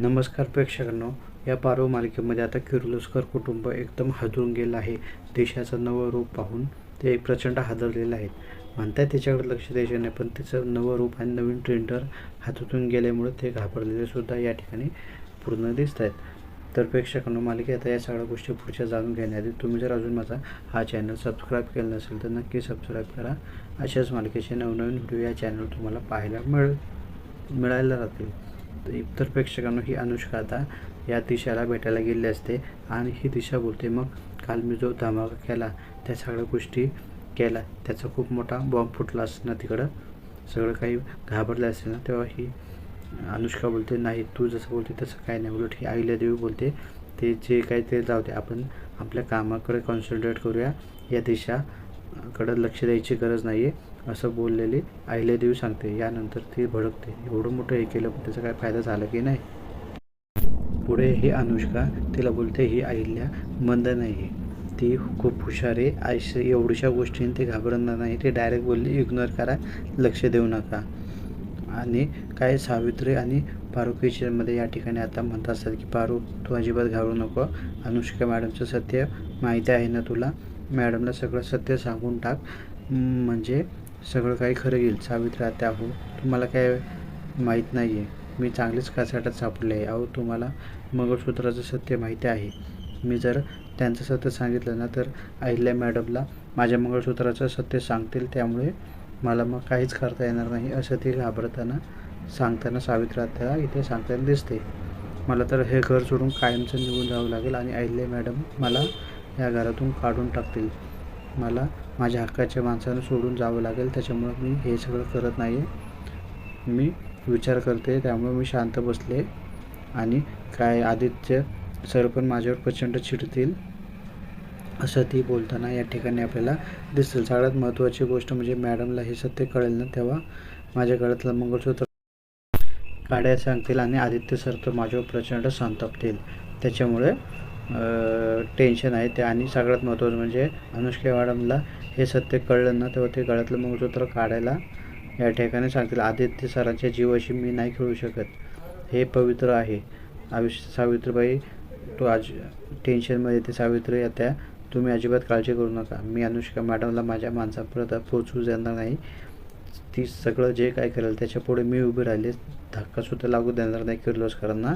नमस्कार प्रेक्षकांनो या पारो मालिकेमध्ये आता किर्लोस्कर कुटुंब एकदम हादरून गेलं आहे. देशाचं नवं रूप पाहून ते प्रचंड हादरलेलं आहेत. म्हणताय त्याच्याकडे लक्ष द्यायचे नाही पण त्याचं नवं रूप आणि नवीन ट्रेंडर हातातून गेल्यामुळे ते घाबरलेले सुद्धा या ठिकाणी पूर्ण दिसत आहेत तर प्रेक्षकांनो मालिके आता या सगळ्या गोष्टी पुढच्या जाणून घेण्याआधी तुम्ही जर अजून माझा हा चॅनल सबस्क्राईब केला नसेल तर नक्की सबस्क्राईब करा. अशाच मालिकेचे नवनवीन व्हिडिओ या चॅनल तुम्हाला पाहायला मिळ मिळायला राहतील. इतर प्रेक्षकांना ही अनुष्का आता या दिशाला भेटायला गेली असते आणि ही दिशा बोलते मग काल मी जो धमाका केला त्या सगळ्या गोष्टी केला त्याचा खूप मोठा बॉम्ब फुटला असेल ना तिकडं. सगळं काही घाबरलं असेल ना तेव्हा ही अनुष्का बोलते नाही तू जसं बोलते तसं काय नाही उलट ही अहिल्यादेवी बोलते. ते जे काही ते जाऊ दे आपण आपल्या कामाकडे कॉन्सन्ट्रेट करूया या दिशा कडं लक्ष द्यायची गरज नाही आहे असं बोललेली अहिल्यादेवी सांगते. यानंतर ती भडकते. एवढं मोठं हे केलं पण त्याचा काय फायदा झाला की नाही? पुढे ही अनुष्का तिला बोलते ही अहिल्या मंद नाही आहे ती खूप हुशार आहे. आयुष्य एवढ्याशा गोष्टींनी ते घाबरणार नाही. ते डायरेक्ट बोलली इग्नोर करा. लक्ष देऊ नका. आणि काय सावित्री आणि पारू किचनमध्ये या ठिकाणी आता म्हणत असतात की पारू तू अजिबात घाबरू नको. अनुष्का मॅडमचं सत्य माहिती आहे ना तुला? मॅडमला सगळं सत्य सांगून टाक. म्हणजे सगळं काही खरं येईल. सावित्री आता हो तुम्हाला काय माहीत नाही आहे मी चांगलीच कासाटात सापडले आहे. अहो तुम्हाला मंगळसूत्राचं सत्य माहिती आहे. मी जर त्यांचं सत्य सांगितलं ना तर अहिल्या मॅडमला माझ्या मंगळसूत्राचं सत्य सांगतील. त्यामुळे मला मग काहीच करता येणार नाही असं ते घाबरताना सांगताना सावित्री त्या इथे सांगताना दिसते. मला तर हे घर सोडून कायमचं निघून जावं लागेल आणि अहिल्या मॅडम मला या घरातून काढून टाकतील. मला माझ्या हक्काच्या माणसानं सोडून जावं लागेल त्याच्यामुळं मी हे सगळं करत नाही आहे मी विचार करते त्यामुळे मी शांत बसले. आणि काय आदित्य सर पण माझ्यावर प्रचंड चिडतील असं ती बोलताना या ठिकाणी आपल्याला दिसेल सगळ्यात महत्त्वाची गोष्ट म्हणजे मॅडमला हे सत्य कळेल ना तेव्हा माझ्या गळ्यातलं मंगळसूत्र काढायला सांगतील आणि आदित्य सर तर माझ्यावर प्रचंड संतापतील. त्याच्यामुळे टेन्शन आहे. ते आणि सगळ्यात महत्त्वाचं म्हणजे अनुष्का मॅडमला हे सत्य कळलं ना तेव्हा ते गळ्यातलं मंगळसूत्र काढायला या ठिकाणी सांगतील. आदित्य सरांच्या जीवाशी मी नाही खेळू शकत. हे पवित्र आहे. आयुष्य सावित्रीबाई तो आज टेन्शनमध्ये ते सावित्री येत्या तुम्ही अजिबात काळजी करू नका. मी अनुष्का मॅडमला माझ्या माणसापर्यंत पोचवू देणार नाही. ती सगळं जे काय करेल त्याच्यापुढे मी उभी राहिले धक्कासुद्धा लागू देणार नाही किर्लोस्करांना.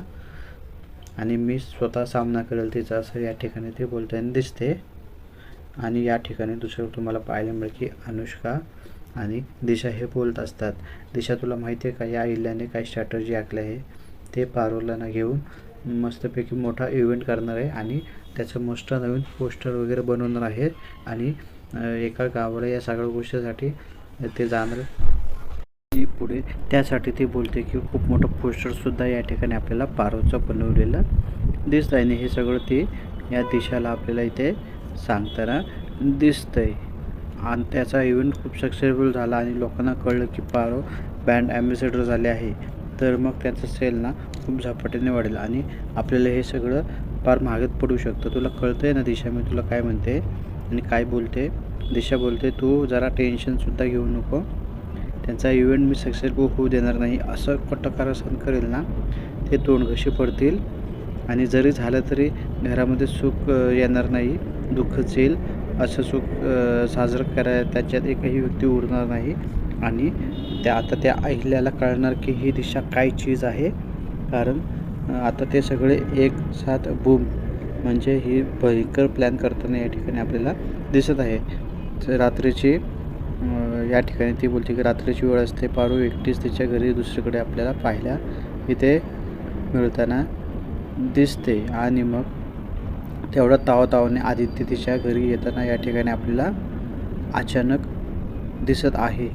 आणि मी स्वतः सामना करेल तिचा असं या ठिकाणी ते बोलताना दिसते. आणि या ठिकाणी दुसरं तुम्हाला पाहायला मिळेल की अनुष्का आणि दिशा हे बोलत असतात. दिशा तुला माहिती आहे का? या इल्ल्याने काय स्ट्रॅटर्जी आखली आहे. ते पारोलांना घेऊन मस्तपैकी मोठा इव्हेंट करणार आहे आणि त्याचं मस्त नवीन पोस्टर वगैरे बनवणार आहेत. आणि एका गावाला या सगळ्या गोष्टीसाठी ते जाणार पुढे त्यासाठी ती बोलते की खूप मोठं पोस्टरसुद्धा या ठिकाणी आपल्याला पारोचं बनवलेलं दिसत आहे आणि हे सगळं ते या दिशाला आपल्याला इथे सांगताना दिसतंय. आणि त्याचा इव्हेंट खूप सक्सेसफुल झाला आणि लोकांना कळलं की पारो बँड ॲम्बेसेडर झाले आहे. तर मग त्याचं सेल ना खूप झपाट्याने वाढेल आणि आपल्याला हे सगळं फार महागात पडू शकतं. तुला कळतं आहे ना दिशा? मी तुला काय म्हणते आणि काय बोलते? दिशा बोलते तू जरा टेन्शनसुद्धा घेऊ नको. त्यांचा इव्हेंट मी सक्सेसफुल होऊ देणार नाही असं कटकारासन करेल ना ते तोंडघशी पडतील. आणि जरी झालं तरी घरामध्ये सुख येणार नाही दुःखच येईल असं सुख साजरं करायला त्याच्यात एकही व्यक्ती उरणार नाही. आणि त्या आता त्या अहिल्याला कळणार की ही दिशा काय चीज आहे. कारण आता ते सगळे एक साथ बूम म्हणजे ही भयंकर प्लॅन करताना या ठिकाणी आपल्याला दिसत आहे. रात्रीची या ठिकाणी ती बोलते की रात्रीची वेळ असते पारू एकटीच तिच्या घरी दुसरीकडे आपल्याला पाहायला इथे मिळताना दिसते. आणि मग तेवढ्या तावातावाने आदित्य तिच्या घरी येताना या ठिकाणी आपल्याला अचानक दिसत आहे.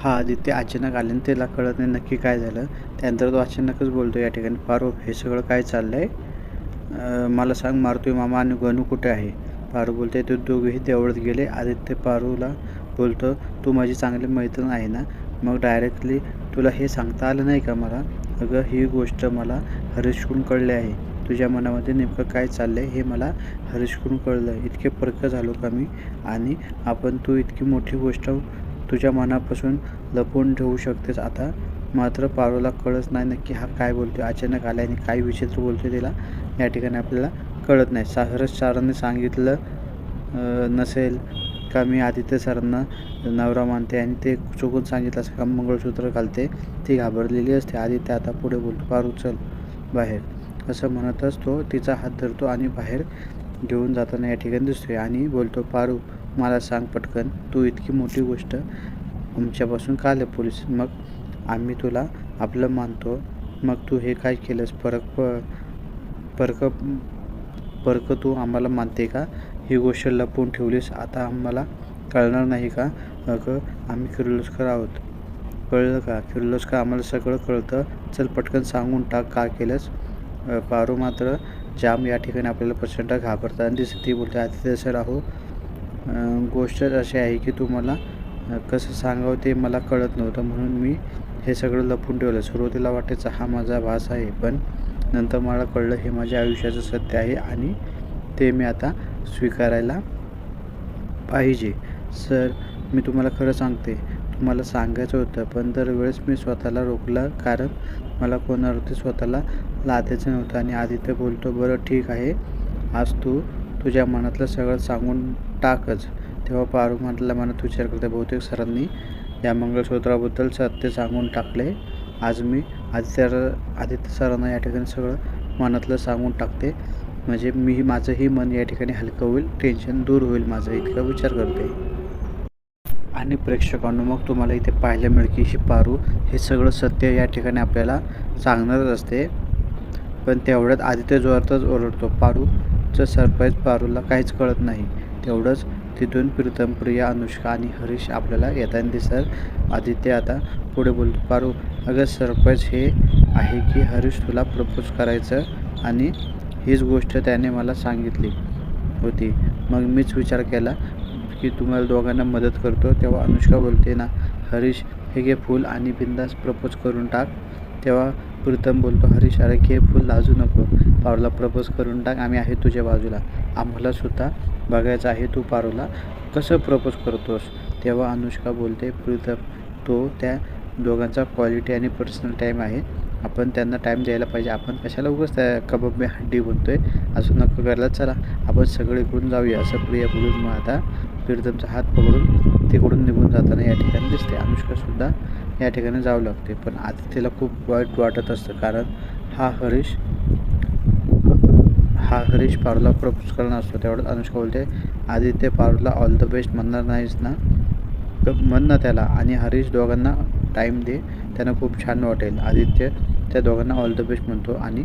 हा आदित्य अचानक आले आणि त्याला कळत नाही नक्की काय झालं. त्यानंतर तो अचानकच बोलतो या ठिकाणी पारू हे सगळं काय चाललं आहे मला सांग मारुती मामा आणि गणू कुठे आहे? पारू बोलते ते दोघेही देवळत गेले. आदित्य पारूला बोलतो तू माझी चांगली मैत्रीण आहे ना? मग डायरेक्टली तुला हे सांगता आलं नाही का मला? अगं ही गोष्ट मला हरीशकडून कळली आहे. तुझ्या मनामध्ये नेमकं काय चाललं आहे हे मला हरीशकडून कळलं. इतके परक झालो का मी? आणि आपण तू इतकी मोठी गोष्ट तुझ्या मनापासून लपवून ठेवू शकतेस आता? मात्र पारूला कळत नाही नक्की हा काय बोलतो अचानक आल्याने काय विचित्र बोलतो तिला? या ठिकाणी आपल्याला कळत नाही. साहरच सरांनी सांगितलं नसेल का मी आदित्य सरांना नवरा मानते आणि ते चुकून सांगितलं असं का मंगळसूत्र घालते ती घाबरलेली असते. आदित्य आता पुढे बोलतो पारू चल बाहेर. असं म्हणतच तो तिचा हात धरतो आणि बाहेर घेऊन जाताना या ठिकाणी दिसतोय आणि बोलतो पारू मला सांग पटकन तू इतकी मोठी गोष्ट आमच्यापासून का पोलीस मग आम्ही तुला आपलं मानतो मग तू हे काय केलंस? परक प परक परक तू आम्हाला मानते का? ही गोष्ट लपवून ठेवलीस आता आम्हाला कळणार नाही का? अगं आम्ही किर्लोस्कर आहोत. कळलं का? किर्लोस्कर आम्हाला सगळं कळतं. चल पटकन सांगून टाक का केलंस. पारू मात्र जाम या ठिकाणी आपल्याला प्रचंड घाबरताना दिसते ती बोलते आदित्य सर आहो गोष्टच गोष्ट अशी आहे की तुम्हाला कसं सांगावं ते मला कळत नव्हतं. म्हणून मी हे सगळं लपून ठेवलं. सुरुवातीला वाटायचं हा माझा भास आहे. पण नंतर मला कळलं हे माझ्या आयुष्याचं सत्य आहे आणि ते मी आता स्वीकारायला पाहिजे. सर मी तुम्हाला खरं सांगते तुम्हाला सांगायचं होतं पण दरवेळेस मी स्वतःला रोखलं कारण मला कोणावरती स्वतःला लादायचं नव्हतं आणि आदित्य बोलतो बरं ठीक आहे आज तू तुझ्या मनातलं सगळं सांगून टाकच. तेव्हा पारू म्हटलं मनात विचार करते बहुतेक सरांनी या मंगळसूत्राबद्दल सत्य सांगून टाकले. आज मी आदित्य आदित्य सरांना या ठिकाणी सगळं मनातलं सांगून टाकते. म्हणजे मी माझंही मन या ठिकाणी हलकं होईल टेन्शन दूर होईल माझं इतका विचार करते. आणि प्रेक्षकांनो मग तुम्हाला इथे पाहायला मिळेल की ही पारू हे सगळं सत्य या ठिकाणी आपल्याला सांगणारच असते. पण तेवढ्यात आदित्य जोरातच ओरडतो पारूचं सरप्राईज पारूला काहीच कळत नाही तेवढंच तिथून प्रीतम प्रिया अनुष्का आणि हरीश आपल्याला येताना दिसतात आदित्य आता पुढे बोलतो पारू. अगं सरप्राईज हे आहे की हरीश तुला प्रपोज करायचं आणि हीच गोष्ट त्याने मला सांगितली होती. मग मीच विचार केला की तुम्हाला दोघांना मदत करतो तेव्हा अनुष्का बोलते ना हरीश हे घे फूल आणि बिंदास प्रपोज करून टाक. तेव्हा प्रीतम बोलतो हरीश अरे घे फुल लाजू नको. पारूला प्रपोज करून टाक आम्ही आहे तुझ्या बाजूला. आम्हाला सुद्धा बघायचं आहे तू पारूला. कसं प्रपोज करतोस? तेव्हा अनुष्का बोलते प्रीतम तो त्या दोघांचा क्वालिटी आणि पर्सनल टाईम आहे. आपण त्यांना टाईम द्यायला पाहिजे. आपण कशाला उगाच त्या कबाब मी हड्डी आहे असं नको करायला. चला आपण सगळे इकडून जाऊया असं प्रिया बोलून मग आता प्रीतमचा हात पकडून तिकडून निघून जाताना या ठिकाणी दिसते. अनुष्कासुद्धा या ठिकाणी जावं लागते. पण आदित्यला खूप वाईट वाटत असतं. कारण हा हरीश हा हरीश पारूला प्रपोज करणार असतो तेवढं अनुष्का बोलते आदित्य पारूला ऑल द बेस्ट म्हणणार नाहीस ना? म्हण ना त्याला आणि हरीश दोघांना टाईम दे. त्यांना खूप छान वाटेल. आदित्य त्या दोघांना ऑल द बेस्ट म्हणतो आणि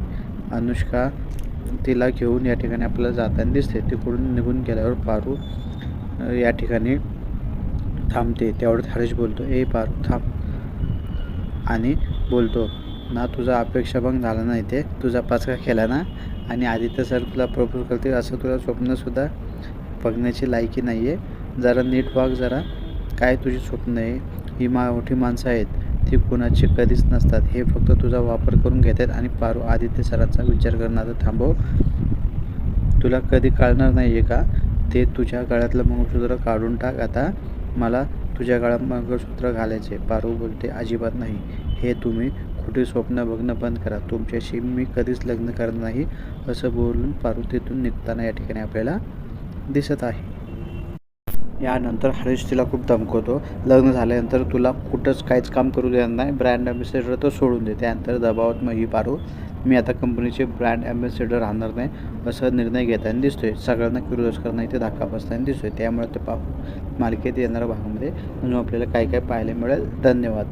अनुष्का तिला घेऊन या ठिकाणी आपल्याला जाताना दिसते. तिकडून निघून गेल्यावर पारू या ठिकाणी थांबते. तेवढंच हरीश बोलतो ए पारू थांब. आणि बोलतो ना तुझा अपेक्षाभंग झाला नाही ते. तुझा पाचका केला ना? आणि आदित्य सर तुला प्रपोज करतील असं तुला स्वप्नसुद्धा बघण्याची लायकी नाही आहे जरा नीट वाग जरा. काय तुझी स्वप्न आहे? ही मा मोठी माणसं आहेत. ती कुणाची कधीच नसतात. हे फक्त तुझा वापर करून घेतात आणि पारू आदित्य सरांचा विचार करणार. थांबव. तुला कधी कळणार नाही आहे का? ते तुझ्या गळ्यातलं मंगळसूत्र काढून टाक. आता मला तुझ्या गळ्यात मंगळसूत्र घालायचे. पारू बोलते अजिबात नाही. हे तुम्ही खोटी स्वप्न बघणं बंद करा. तुमच्याशी मी कधीच लग्न करणार नाही असं बोलून पारू तिथून निघताना या ठिकाणी आपल्याला दिसत आहे. यानंतर हरीश तिला खूप धमकवतो लग्न झाल्यानंतर तुला कुठंच काहीच काम करू देणार नाही. ब्रँड ॲम्बॅसेडर तर सोडून दे. त्यानंतर दबावात मग ही पारू मी आता कंपनीचे ब्रँड ॲम्बॅसेडर राहणार नाही असं निर्णय घेताना दिसतोय. सगळ्यांना किर्लोस्करना इथे धक्का बसताना दिसतोय. त्यामुळे ते पाहू मालिकेत येणाऱ्या भागामध्ये अजून आपल्याला काय काय पाहायला मिळेल. धन्यवाद.